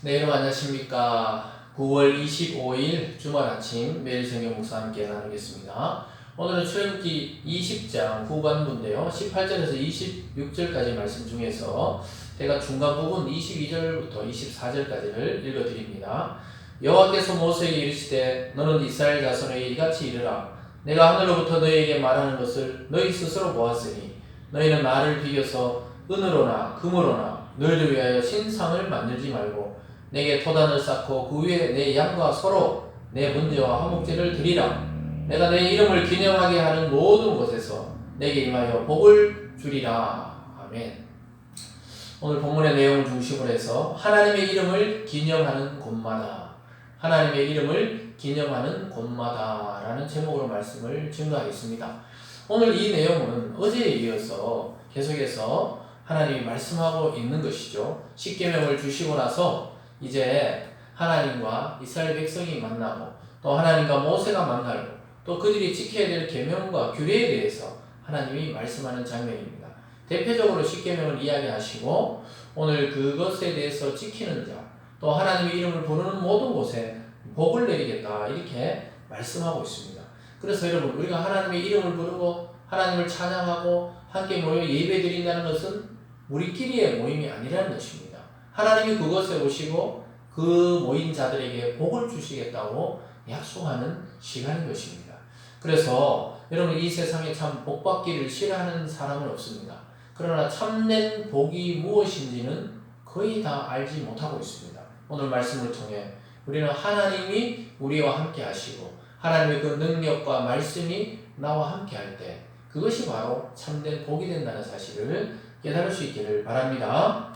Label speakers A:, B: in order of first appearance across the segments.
A: 네, 여러분 안녕하십니까. 9월 25일 주말 아침 매일 성경 목사 함께 나누겠습니다. 오늘은 출애굽기 20장 후반부인데요. 18절에서 26절까지 말씀 중에서 제가 중간 부분 22절부터 24절까지를 읽어드립니다. 여호와께서 모세에게 이르시되 너는 이스라엘 자손에게 이같이 이르라 내가 하늘로부터 너희에게 말하는 것을 너희 스스로 보았으니 너희는 나를 비교서 은으로나 금으로나 너희를 위하여 신상을 만들지 말고 내게 토단을 쌓고 그 위에 내 양과 서로 내 번제와 화목제를 드리라. 내가 내 이름을 기념하게 하는 모든 곳에서 내게 임하여 복을 주리라. 아멘. 오늘 본문의 내용을 중심으로 해서 하나님의 이름을 기념하는 곳마다 하나님의 이름을 기념하는 곳마다라는 제목으로 말씀을 증거하겠습니다. 오늘 이 내용은 어제에 이어서 계속해서 하나님이 말씀하고 있는 것이죠. 십계명을 주시고 나서 이제 하나님과 이스라엘 백성이 만나고 또 하나님과 모세가 만나고 또 그들이 지켜야 될 계명과 규례에 대해서 하나님이 말씀하는 장면입니다. 대표적으로 십계명을 이야기하시고 오늘 그것에 대해서 지키는 자, 또 하나님의 이름을 부르는 모든 곳에 복을 내리겠다 이렇게 말씀하고 있습니다. 그래서 여러분 우리가 하나님의 이름을 부르고 하나님을 찬양하고 함께 모여 예배드린다는 것은 우리끼리의 모임이 아니라는 것입니다. 하나님이 그것에 오시고 그 모인 자들에게 복을 주시겠다고 약속하는 시간인 것입니다. 그래서 여러분 이 세상에 참 복받기를 싫어하는 사람은 없습니다. 그러나 참된 복이 무엇인지는 거의 다 알지 못하고 있습니다. 오늘 말씀을 통해 우리는 하나님이 우리와 함께 하시고 하나님의 그 능력과 말씀이 나와 함께 할 때 그것이 바로 참된 복이 된다는 사실을 깨달을 수 있기를 바랍니다.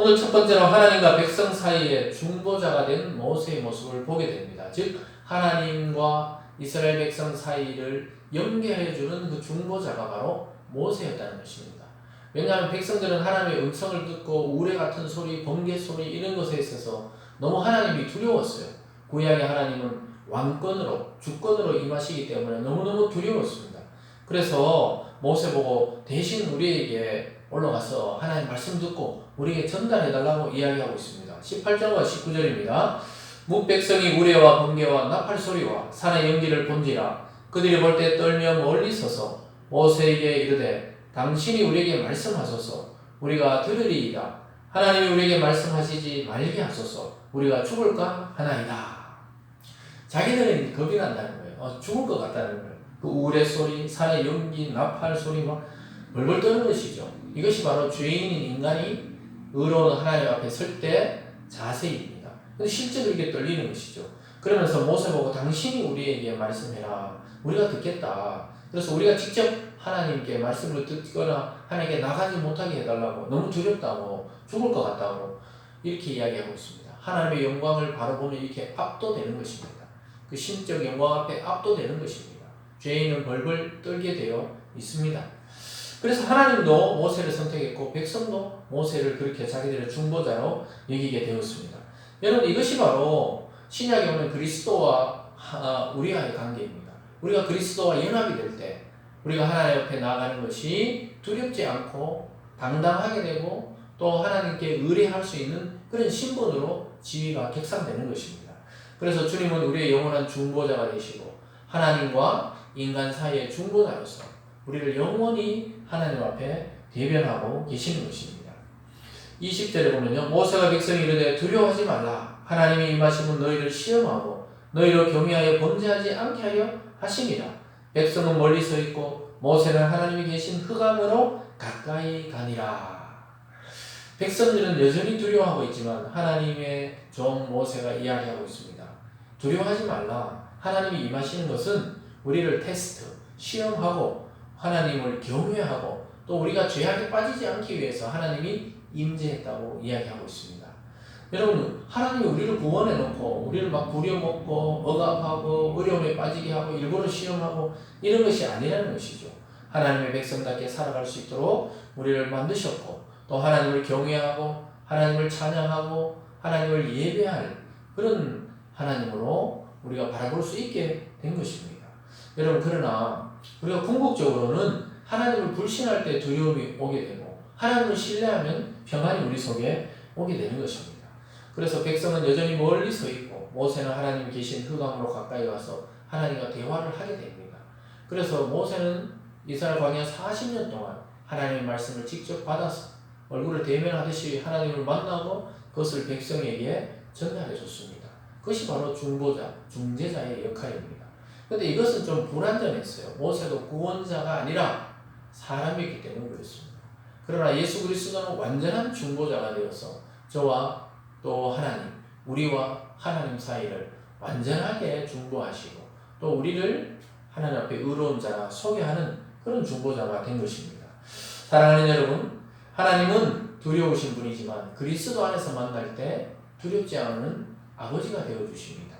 A: 오늘 첫 번째로 하나님과 백성 사이의 중보자가 된 모세의 모습을 보게 됩니다. 즉 하나님과 이스라엘 백성 사이를 연결해 주는 그 중보자가 바로 모세였다는 것입니다. 왜냐하면 백성들은 하나님의 음성을 듣고 우레 같은 소리, 번개 소리 이런 것에 있어서 너무 하나님이 두려웠어요. 구약의 하나님은 왕권으로 주권으로 임하시기 때문에 너무너무 두려웠습니다. 그래서 모세 보고 대신 우리에게 올라가서 하나님 말씀 듣고 우리에게 전달해 달라고 이야기하고 있습니다. 18절과 19절입니다. 묵백성이 우레와 번개와 나팔 소리와 산의 연기를 본지라 그들이 볼 때 떨며 멀리 서서 모세에게 이르되 당신이 우리에게 말씀하소서 우리가 들으리이다. 하나님이 우리에게 말씀하시지 말게 하소서 우리가 죽을까 하나이다. 자기들은 겁이 난다는 거예요. 어, 죽을 것 같다는 거예요. 그 우레 소리, 산의 연기, 나팔 소리 막 벌벌 떠는 것이죠. 이것이 바로 죄인인 인간이 의로운 하나님 앞에 설 때 자세입니다. 근데 실제로 이게 떨리는 것이죠. 그러면서 모세 보고 당신이 우리에게 말씀해라. 우리가 듣겠다. 그래서 우리가 직접 하나님께 말씀을 듣거나 하나님께 나가지 못하게 해달라고 너무 두렵다고 죽을 것 같다고 이렇게 이야기하고 있습니다. 하나님의 영광을 바라보면 이렇게 압도되는 것입니다. 그 신적 영광 앞에 압도되는 것입니다. 죄인은 벌벌 떨게 되어 있습니다. 그래서 하나님도 모세를 선택했고 백성도 모세를 그렇게 자기들의 중보자로 여기게 되었습니다. 여러분 이것이 바로 신약에 오는 그리스도와 우리와의 관계입니다. 우리가 그리스도와 연합이 될 때 우리가 하나님 옆에 나아가는 것이 두렵지 않고 당당하게 되고 또 하나님께 의뢰할 수 있는 그런 신분으로 지위가 객상되는 것입니다. 그래서 주님은 우리의 영원한 중보자가 되시고 하나님과 인간 사이의 중보자로서 우리를 영원히 하나님 앞에 대변하고 계시는 것입니다. 20절에 보면요. 모세가 백성이 이르되 두려워하지 말라. 하나님이 임하시면 너희를 시험하고 너희를 경외하여 범죄하지 않게 하려 하심이라. 백성은 멀리 서 있고 모세는 하나님이 계신 흑암으로 가까이 가니라. 백성들은 여전히 두려워하고 있지만 하나님의 종 모세가 이야기하고 있습니다. 두려워하지 말라. 하나님이 임하시는 것은 우리를 테스트, 시험하고 하나님을 경외하고 또 우리가 죄악에 빠지지 않기 위해서 하나님이 임재했다고 이야기하고 있습니다. 여러분, 하나님이 우리를 구원해 놓고 우리를 막 부려먹고 억압하고 어려움에 빠지게 하고 일부러 시험하고 이런 것이 아니라는 것이죠. 하나님의 백성답게 살아갈 수 있도록 우리를 만드셨고 또 하나님을 경외하고 하나님을 찬양하고 하나님을 예배할 그런 하나님으로 우리가 바라볼 수 있게 된 것입니다. 여러분 그러나 우리가 궁극적으로는 하나님을 불신할 때 두려움이 오게 되고 하나님을 신뢰하면 평안이 우리 속에 오게 되는 것입니다. 그래서 백성은 여전히 멀리 서 있고 모세는 하나님 계신 흑암으로 가까이 와서 하나님과 대화를 하게 됩니다. 그래서 모세는 이스라엘 광야 40년 동안 하나님의 말씀을 직접 받아서 얼굴을 대면하듯이 하나님을 만나고 그것을 백성에게 전달해 줬습니다. 그것이 바로 중보자, 중재자의 역할입니다. 근데 이것은 좀 불완전했어요. 모세도 구원자가 아니라 사람이기 때문에 그렇습니다. 그러나 예수 그리스도는 완전한 중보자가 되어서 저와 또 하나님, 우리와 하나님 사이를 완전하게 중보하시고 또 우리를 하나님 앞에 의로운 자라 소개하는 그런 중보자가 된 것입니다. 사랑하는 여러분, 하나님은 두려우신 분이지만 그리스도 안에서 만날 때 두렵지 않은 아버지가 되어 주십니다.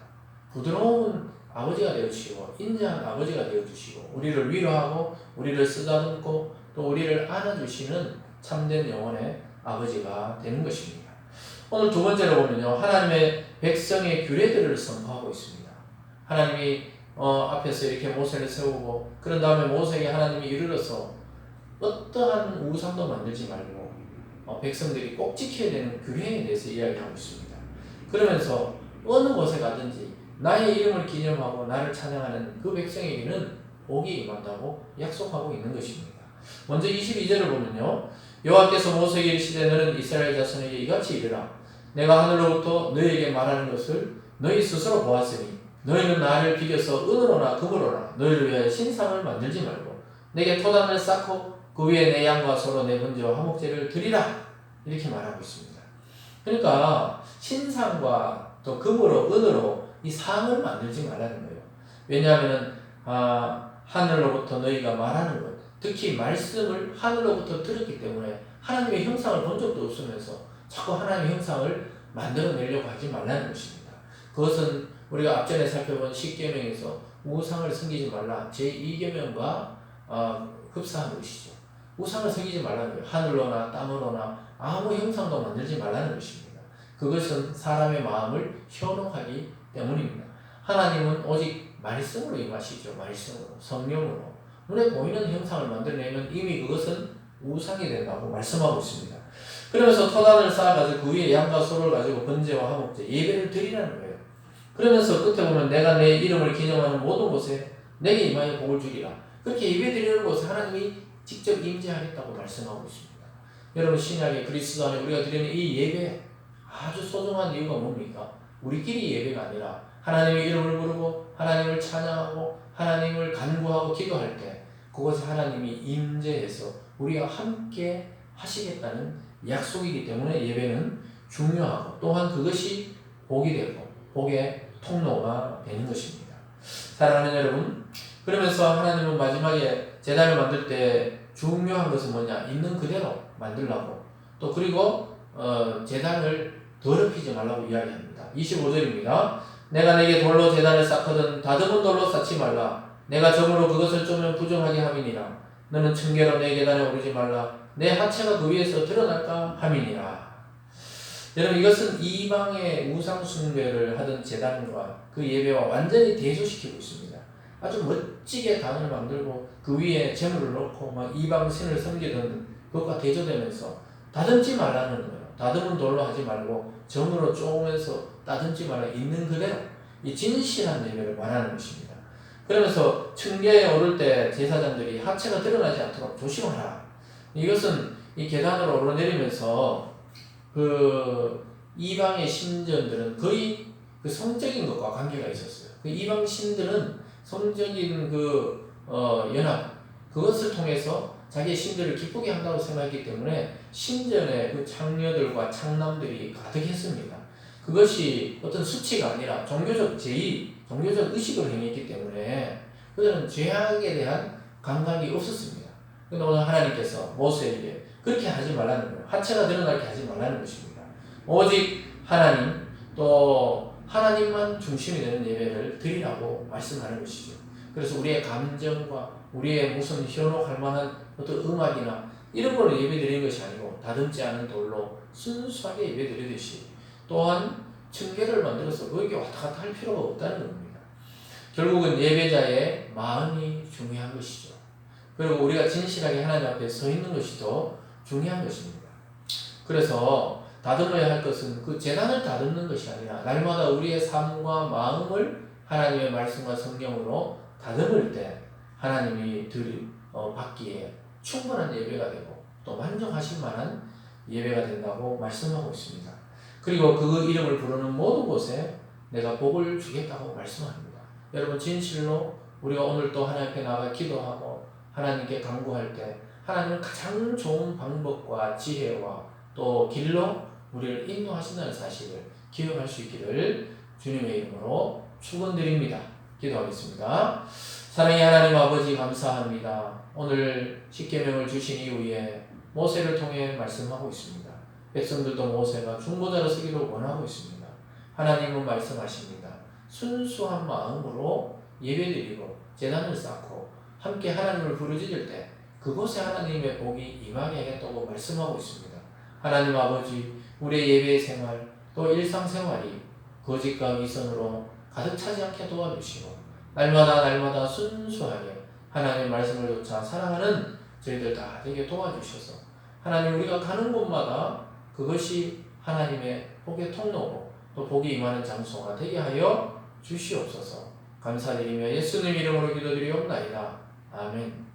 A: 부드러운 아버지가 되어 주시고 인자한 아버지가 되어 주시고 우리를 위로하고 우리를 쓰다듬고 또 우리를 안아주시는 참된 영혼의 아버지가 되는 것입니다. 오늘 두 번째로 보면요. 하나님의 백성의 규례들을 선포하고 있습니다. 하나님이 어, 앞에서 이렇게 모세를 세우고 그런 다음에 모세에게 하나님이 이르러서 어떠한 우상도 만들지 말고 어, 백성들이 꼭 지켜야 되는 규례에 대해서 이야기하고 있습니다. 그러면서 어느 곳에 가든지 나의 이름을 기념하고 나를 찬양하는 그 백성에게는 복이 임한다고 약속하고 있는 것입니다. 먼저 22절을 보면요. 여호와께서 모세에게 이르시되 너는 이스라엘 자손에게 이같이 이르라 내가 하늘로부터 너희에게 말하는 것을 너희 스스로 보았으니 너희는 나를 비겨서 은으로나 금으로나 너희를 위하여 신상을 만들지 말고 내게 토단을 쌓고 그 위에 내 양과 소로 내 번제와 화목제를 드리라 이렇게 말하고 있습니다. 그러니까 신상과 또 금으로 은으로 이 상을 만들지 말라는 거예요. 왜냐하면 아, 하늘로부터 너희가 말하는 것, 특히 말씀을 하늘로부터 들었기 때문에 하나님의 형상을 본 적도 없으면서 자꾸 하나님의 형상을 만들어내려고 하지 말라는 것입니다. 그것은 우리가 앞전에 살펴본 10계명에서 우상을 섬기지 말라 제2계명과 어, 흡사한 것이죠. 우상을 섬기지 말라는 거예요. 하늘로나 땅으로나 아무 형상도 만들지 말라는 것입니다. 그것은 사람의 마음을 현혹하기 때문입니다. 하나님은 오직 말씀으로 임하시죠. 말씀으로, 성령으로. 눈에 보이는 형상을 만들어내면 이미 그것은 우상이 된다고 말씀하고 있습니다. 그러면서 토단을 쌓아가지고 그 위에 양과 소를 가지고 번제와 화목제, 예배를 드리라는 거예요. 그러면서 끝에 보면 내가 내 이름을 기념하는 모든 곳에 내게 임하여 복을 주리라. 그렇게 예배 드리는 곳에 하나님이 직접 임재하겠다고 말씀하고 있습니다. 여러분 신약의 그리스도 안에 우리가 드리는 이 예배 아주 소중한 이유가 뭡니까? 우리끼리 예배가 아니라 하나님의 이름을 부르고 하나님을 찬양하고 하나님을 간구하고 기도할 때 그것에 하나님이 임재해서 우리와 함께 하시겠다는 약속이기 때문에 예배는 중요하고 또한 그것이 복이 되고 복의 통로가 되는 것입니다. 사랑하는 여러분, 그러면서 하나님은 마지막에 재단을 만들 때 중요한 것은 뭐냐? 있는 그대로 만들라고 또 그리고 어, 재단을 더럽히지 말라고 이야기합니다. 25절입니다. 내가 내게 돌로 재단을 쌓거든 다듬은 돌로 쌓지 말라. 내가 점으로 그것을 쪼면 부정하게 함이니라. 너는 층계로 내 계단에 오르지 말라. 내 하체가 그 위에서 드러날까 함이니라. 여러분 이것은 이방의 우상 숭배를 하던 재단과 그 예배와 완전히 대조시키고 있습니다. 아주 멋지게 단을 만들고 그 위에 재물을 놓고 막 이방 신을 섬기던 그것과 대조되면서 다듬지 말라는 거예요. 다듬은 돌로 하지 말고 점으로 쪼으면서 따듬지 말라 있는 그대로 이 진실한 예배를 말하는 것입니다. 그러면서 층계에 오를 때 제사장들이 하체가 드러나지 않도록 조심하라. 이것은 이 계단으로 오르내리면서 그 이방의 신전들은 거의 그 성적인 것과 관계가 있었어요. 그 이방 신들은 성적인 그 어, 연합 그것을 통해서 자기의 신들을 기쁘게 한다고 생각했기 때문에 신전의 그 창녀들과 창남들이 가득했습니다. 그것이 어떤 수치가 아니라 종교적 제의, 종교적 의식을 행했기 때문에 그들은 죄악에 대한 감각이 없었습니다. 근데 오늘 하나님께서 모세에게 그렇게 하지 말라는 거예요. 하체가 드러나게 하지 말라는 것입니다. 오직 하나님 또 하나님만 중심이 되는 예배를 드리라고 말씀하는 것이죠. 그래서 우리의 감정과 우리의 무슨 현혹할 만한 어떤 음악이나 이런 걸로 예배 드리는 것이 아니고 다듬지 않은 돌로 순수하게 예배 드리듯이 또한 층계를 만들어서 거기에 왔다 갔다 할 필요가 없다는 겁니다. 결국은 예배자의 마음이 중요한 것이죠. 그리고 우리가 진실하게 하나님 앞에 서 있는 것이 더 중요한 것입니다. 그래서 다듬어야 할 것은 그 재단을 다듬는 것이 아니라 날마다 우리의 삶과 마음을 하나님의 말씀과 성경으로 다듬을 때 하나님이 들 어, 받기에 충분한 예배가 되고 또 만족하실 만한 예배가 된다고 말씀하고 있습니다. 그리고 그 이름을 부르는 모든 곳에 내가 복을 주겠다고 말씀합니다. 여러분 진실로 우리가 오늘 또 하나님 앞에 나가 기도하고 하나님께 간구할 때 하나님은 가장 좋은 방법과 지혜와 또 길로 우리를 인도하신다는 사실을 기억할 수 있기를 주님의 이름으로 축원드립니다. 기도하겠습니다. 사랑의 하나님 아버지 감사합니다. 오늘 십계명을 주신 이후에 모세를 통해 말씀하고 있습니다. 백성들도 모세가 중보자로 서기를 원하고 있습니다. 하나님은 말씀하십니다. 순수한 마음으로 예배드리고 재단을 쌓고 함께 하나님을 부르짖을 때 그곳에 하나님의 복이 임하게 하겠다고 말씀하고 있습니다. 하나님 아버지 우리의 예배 생활 또 일상생활이 거짓과 미선으로 가득 차지 않게 도와주시고 날마다 날마다 순수하게 하나님의 말씀을 쫓아 사랑하는 저희들 다 되게 도와주셔서 하나님 우리가 가는 곳마다 그것이 하나님의 복의 통로고 또 복이 임하는 장소가 되게 하여 주시옵소서 감사드리며 예수님 이름으로 기도드리옵나이다. 아멘